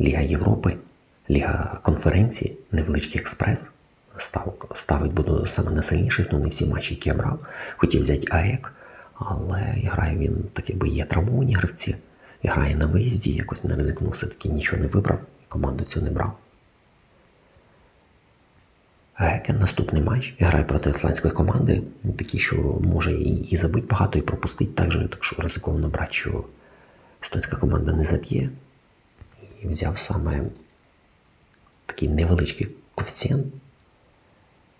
Ліга Європи, Ліга конференції, невеличкий експрес. Став, ставить буду саме на сильніших, ну не всі матчі, які я брав. Хотів взяти АЕК, але грає він так якби є травмовані гравці. І грає на виїзді, якось не ризикнув, все-таки нічого не вибрав, команду цю не брав. Гекен наступний матч грає проти ісландської команди, такі, що може і, і забити багато, і пропустити так же, так що ризиковано брати, що естонська команда не заб'є. І взяв саме такий невеличкий коефіцієнт.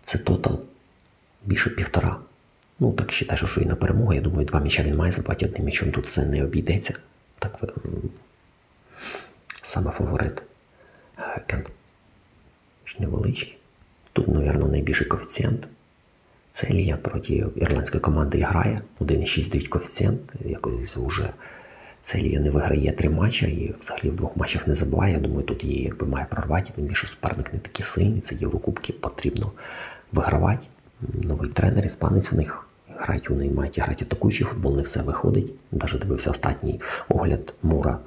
Це тотал більше півтора. Ну, так вважаю, що і на перемогу. Я думаю, два м'яча він має забити, одним м'ячом тут все не обійдеться. Так саме фаворит. Гекен. Невеличкий. Тут, мабуть, найбільший коефіцієнт. Це Ілія проти ірландської команди грає. 1,6 дають коефіцієнт. Якось вже це Ілія не виграє три матчі і взагалі в двох матчах не забуває. Я думаю, тут її якби має прорвати, тим більше суперник не такий сильний. Це Єврокубки потрібно вигравати. Новий тренер, іспанець в них. Грають вони мають грати атакуючий футбол, не все виходить. Навіть дивився останній огляд Мура.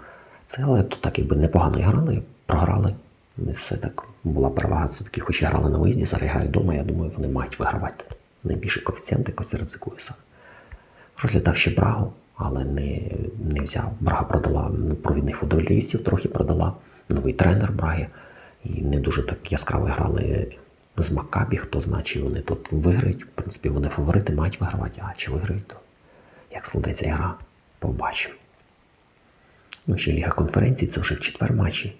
Це, але тут так якби непогано грали, програли. Не все так була перевага, все-таки, хоч і грали на виїзді, зараз грають вдома, я думаю, вони мають вигравати тут. Найбільший коефіцієнт якось ризикує сам. Розглядав ще Брагу, але не, не взяв. Брага продала провідних футболістів, трохи продала. Новий тренер Браги. І не дуже так яскраво грали з Макабі, хто знає, чи вони тут виграють. В принципі, вони фаворити мають вигравати, а чи виграють, то як складеться гра, побачимо. Ну, ще Ліга конференцій, це вже в четвер матчі.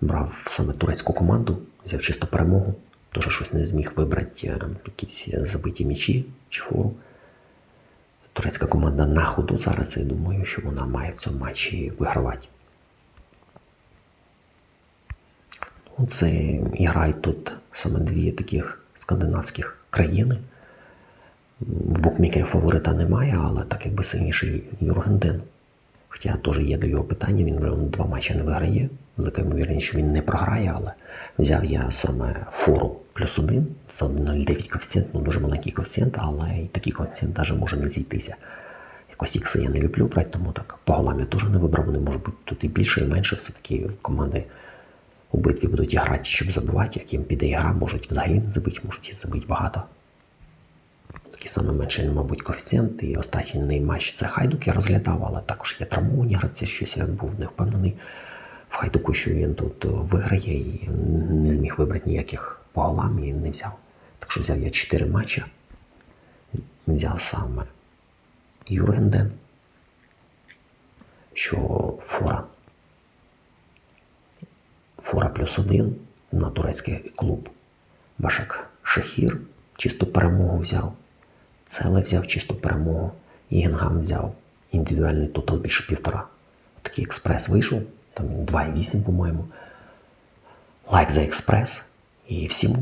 Брав саме турецьку команду, взяв чисто перемогу. Теж щось не зміг вибрати е, якісь забиті м'ячі чи фору. Турецька команда на ходу зараз, і думаю, що вона має в цьому матчі вигравати. Ну, Це грають тут саме дві таких скандинавських країни. Букмекерів фаворита немає, але так якби сильніший Юрген Ден. Хоча теж є до його питання, він вже два матчі не виграє. Велика ймовірність, що він не програє, але взяв я саме фору плюс один, це 1,09 коефіцієнт, ну дуже маленький коефіцієнт, але і такий коефіцієнт навіть може не зійтися. Якось ікси я не люблю брати, тому так по голам я теж не вибрав, вони можуть бути тут і більше, і менше. Все-таки команди у битві будуть грати, щоб забивати, як їм піде гра, можуть взагалі не забити, можуть і забити багато. Такий саме менший, мабуть, коефіцієнт. І останній матч це Хайдук я розглядав, але також є травмовані гравці, щось я був не впевнений в Хайдуку, що він тут виграє і не зміг вибрати ніяких по голам і не взяв. Так що взяв я 4 матчі. Взяв саме Юргенден, що фора. Фора плюс один на турецький клуб. Башак Шахір чисту перемогу взяв. Целе взяв чисту перемогу. І Генгам взяв індивідуальний тотал більше півтора. Такий експрес вийшов, там 2,8, по-моєму. Лайк за експрес. І всім